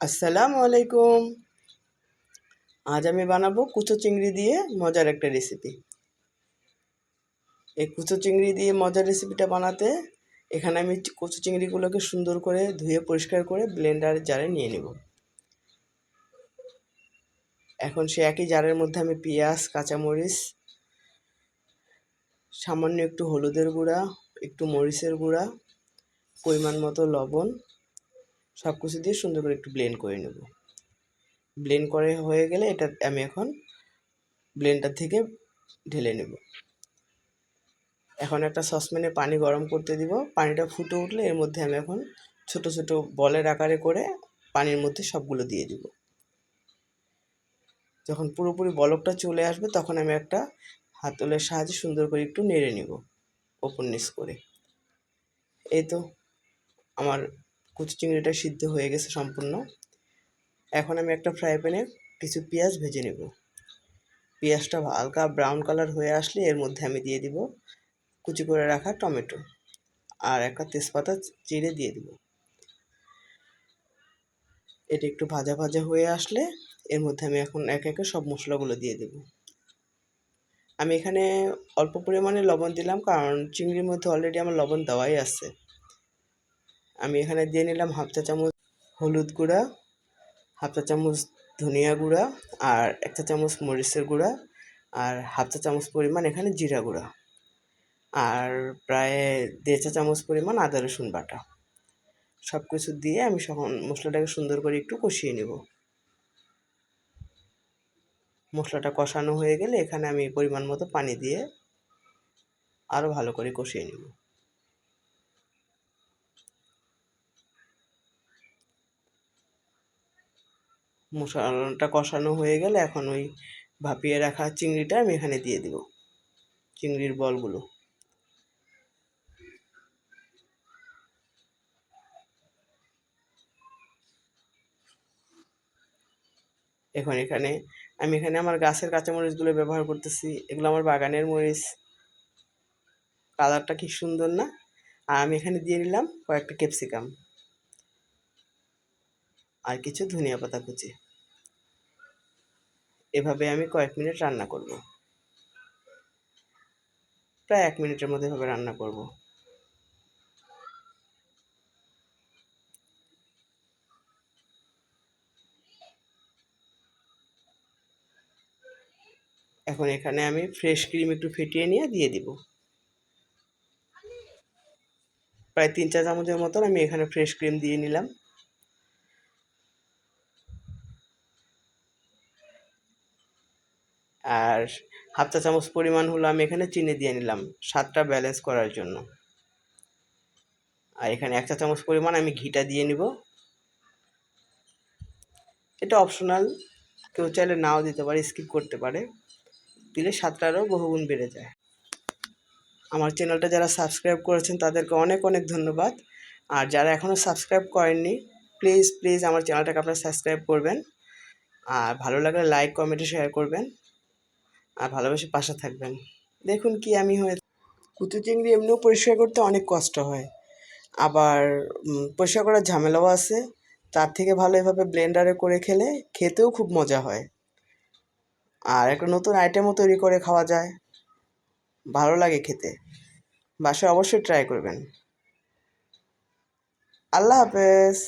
আসসালামু আলাইকুম। আজ আমি বানাবো কুচো চিংড়ি দিয়ে মজার একটা রেসিপি এই কুচো চিংড়ি দিয়ে মজার রেসিপিটা বানাতে এখানে আমি কুচো চিংড়িগুলোকে সুন্দর করে ধুয়ে পরিষ্কার করে ব্লেন্ডার জারে নিয়ে নেব। এখন সে একই জারের মধ্যে আমি পেঁয়াজ, কাঁচামরিচ, সামান্য একটু হলুদের গুঁড়া, একটু মরিচের গুঁড়া, পরিমাণ মতো লবণ সব কিছু দিয়ে সুন্দর করে একটু ব্লেন্ড করে নেব। ব্লেন্ড করে হয়ে গেলে এটা আমি এখন ব্লেন্ডার থেকে ঢেলে নেব। এখন একটা সসপ্যানে পানি গরম করতে দিব। পানিটা ফুটে উঠলে এর মধ্যে আমি এখন ছোট ছোট বলের আকারে করে পানির মধ্যে সবগুলো দিয়ে দিব। যখন পুরোপুরি বলকটা চলে আসবে তখন আমি একটা হাতলের সাহায্যে সুন্দর করে একটু নেড়ে নিব ওপর নিচ করে। এই তো আমার কুচি চিংড়িটা সিদ্ধ হয়ে গেছে সম্পূর্ণ। এখন আমি একটা ফ্রাই প্যানে কিছু পেঁয়াজ ভেজে নেব। পেঁয়াজটা হালকা ব্রাউন কালার হয়ে আসলে এর মধ্যে আমি দিয়ে দিব কুচি করে রাখা টমেটো আর একটা তেজপাতা চিড়ে দিয়ে দিব। এটা একটু ভাজা ভাজা হয়ে আসলে এর মধ্যে আমি এখন এক একে সব মশলাগুলো দিয়ে দেব। আমি এখানে অল্প পরিমাণে লবণ দিলাম কারণ চিংড়ির মধ্যে অলরেডি আমার লবণ দেওয়াই আছে। আমি এখানে দিয়ে নিলাম হাফ চা চামচ হলুদ গুঁড়া, হাফ চা চামচ ধনিয়া গুঁড়া আর এক চা চামচ মরিচের গুঁড়া আর হাফ চা চামচ পরিমাণ এখানে জিরা গুঁড়া আর প্রায় দেড় চা চামচ পরিমাণ আদা রসুন বাটা। সব কিছু দিয়ে আমি সখন মশলাটাকে সুন্দর করে একটু কষিয়ে নেব। মশলাটা কষানো হয়ে গেলে এখানে আমি পরিমাণ মতো পানি দিয়ে আরও ভালো করে কষিয়ে নেব। মশলাটা কষানো হয়ে গেলে এখন ওই ভাপিয়ে রাখা চিংড়িটা আমি এখানে দিয়ে দিব, চিংড়ির বলগুলো। এখন এখানে আমি এখানে আমার গাছের কাঁচামরিচগুলো ব্যবহার করতেছি, এগুলো আমার বাগানের মরিচ। কালারটা কি সুন্দর না? আর আমি এখানে দিয়ে নিলাম কয়েকটা ক্যাপসিকাম আর কিছু ধনিয়া পাতা কুচি। এভাবে আমি কয়েক মিনিট রান্না করব। প্রায় এক মিনিটের মধ্যে এভাবে রান্না করব। এখন এখানে আমি ফ্রেশ ক্রিম একটু ফেটিয়ে নিয়ে দিয়ে দিব। প্রায় তিন চার চামচের মতন আমি এখানে ফ্রেশ ক্রিম দিয়ে নিলাম। আর হাফ চা চামচ পরিমাণ হলো আমি এখানে চিনি দিয়ে নিলাম স্বাদটা ব্যালেন্স করার জন্য। আর এখানে এক চা চামচ পরিমাণ আমি ঘিটা দিয়ে নিব। এটা অপশনাল কেউ চাইলে নাও দিতে পারে স্কিপ করতে পারে। দিলে স্বাদটা আরও বহুগুণ বেড়ে যায়। আমার চ্যানেলটা যারা সাবস্ক্রাইব করেছেন, তাদেরকে অনেক অনেক ধন্যবাদ। আর যারা এখনও সাবস্ক্রাইব করেননি প্লিজ প্লিজ আমার চ্যানেলটাকে আপনারা সাবস্ক্রাইব করবেন। আর ভালো লাগলে লাইক কমেন্টে শেয়ার করবেন। আর ভালোবেসে পাশে থাকবেন। দেখুন কি আমি হয়ে কুতু চিংড়ি এমনিও পরিষ্কার করতে অনেক কষ্ট হয়। আবার পরিষ্কার করার ঝামেলাও আছে। তার থেকে ভালো এভাবে ব্লেন্ডারে করে খেলে খেতেও খুব মজা হয়। আর একটা নতুন আইটেমও তৈরি করে খাওয়া যায়। ভালো লাগে খেতে। বাসায় অবশ্যই ট্রাই করবেন। আল্লাহ হাফেজ।